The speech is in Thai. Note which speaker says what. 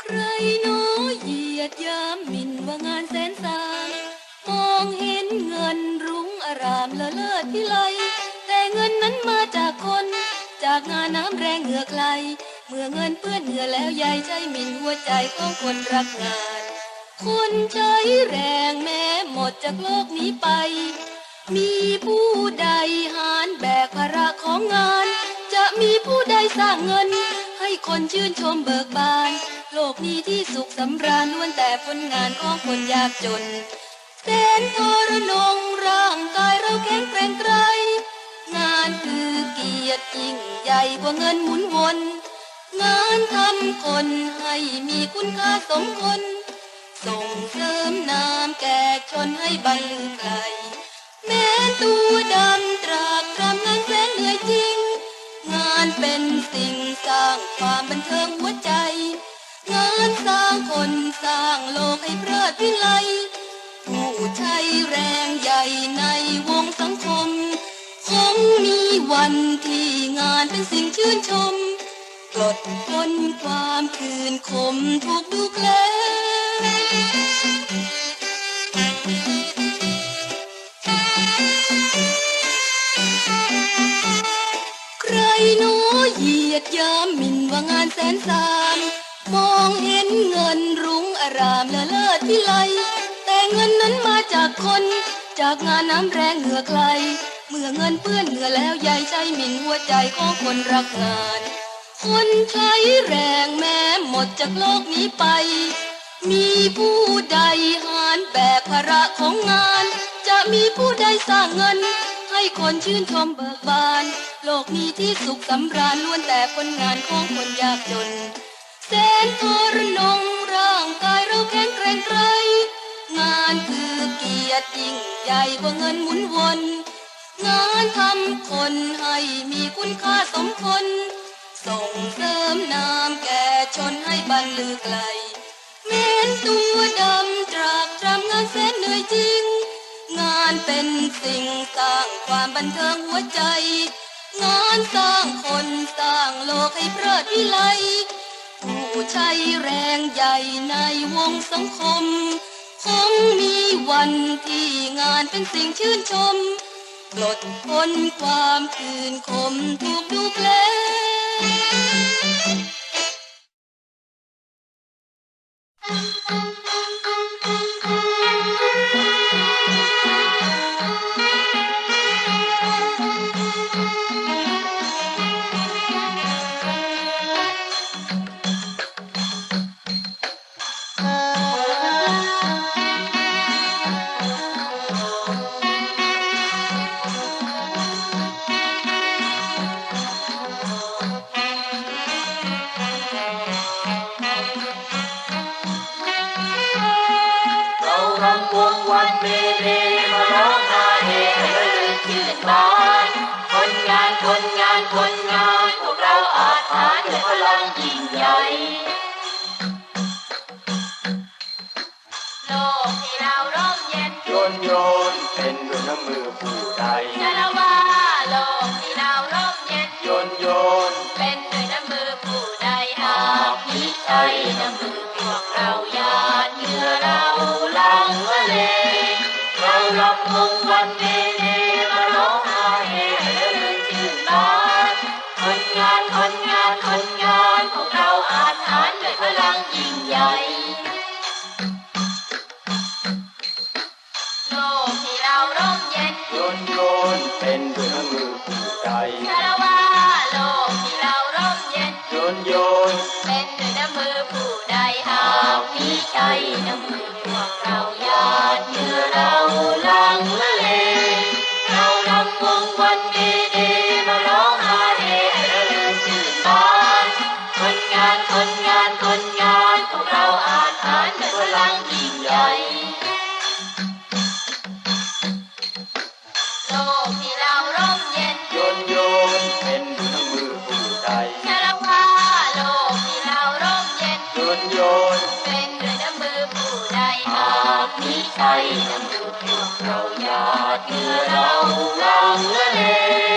Speaker 1: ใครโน้เหยียดยามมินว่างานแสนสางมองเห็นเงินรุ้งอารามเลอเลิศพิไลแต่เงินนั้นมาจากคน จากงานน้ำแรงเหงื่อใครเมื่อเงินเปื้อนเหงื่อแล้วยายใจหมิ่นหัวใจของคนรักงาน คนใช้แรงแม้หมดจากโลกนี้ไป มีผู้ใดหารแบกภาระของงาน จะมีผู้ใดสร้างเงิน ให้คนชื่นชมเบิกบาน โลกนี้ที่สุขสำราญล้วนแต่ผลงานของคนยากจนแสนทรนงร่างกายเราแข็งแกร่งไกร งานคือเกียรติยิ่งใหญ่กว่าเงินหมุนวนงานทำคนให้มีคุณค่าสมคน ส่งเสริมน้ำแก่ชนให้บรรลือไกล แม้ตัวดำตรากตรำงานแสนเหนื่อยจริง งานเป็นสิ่งสร้างความบันเทิงหัวใจ งานสร้างคนสร้างโลกให้เพลิดพิไลผู้ใช้แรงใหญ่ในวงสังคม คงมีวันที่งานเป็นสิ่งชื่นชมปลดพ้นความคืนคมถูกดูแคล นใครโน้เหยียดยามหมิ่นว่างานแสนสาม มองเห็นเงินรุ้งอารามเลอเลิศพิไหลแต่เงินนั้นมาจากคน จากงานน้ำแรงเหงื่อใครเมื่อเงินเปื้อนเหงื่อแล้วยายใจหมิ่นหัวใจของคนรักงาน คนใช้แรงแม้หมดจากโลกนี้ไป มีผู้ใดหารแบกภาระของงาน จะมีผู้ใดสร้างเงิน ให้คนชื่นชมเบิกบาน โลกนี้ที่สุขสำราญล้วนแต่ผลงานของคนยากจนแสนทรนงร่างกายเราแข็งแกร่งไกรงานคือเกียรติยิ่งใหญ่กว่าเงินหมุนวนงานทำคนให้มีคุณค่าสมคน ส่งเสริมน้ำแก่ชนให้บรรลือไกลแม้นตัวดำตรากตรำงานแสนเหนื่อยจริง งานเป็นสิ่งสร้างความบันเทิงหัวใจ งานสร้างคนสร้างโลกให้เพลิดพิไลผู้ใช้แรงใหญ่ในวงสังคม คงมีวันที่งานเป็นสิ่งชื่นชมปลดพ้นความคืนคมถูกดูแคล น
Speaker 2: เรารำวงวันเมเดมาร้องไห้เฮรื่นชื่นบานคนงานคนงานคนงานพวกเราอาจหารด้วยพลังยิ่งใหญ่
Speaker 1: โลกที่เราร่มเย็น
Speaker 2: โยนโยนเป็นด้วยน้ำมือผู้ใด
Speaker 1: ชาละว่าโลกที่เราร่ม
Speaker 2: คนงาน คนงาน คนงาน พวกเราอาจหารด้วยพลังยิ่งใหญ่
Speaker 1: กเราห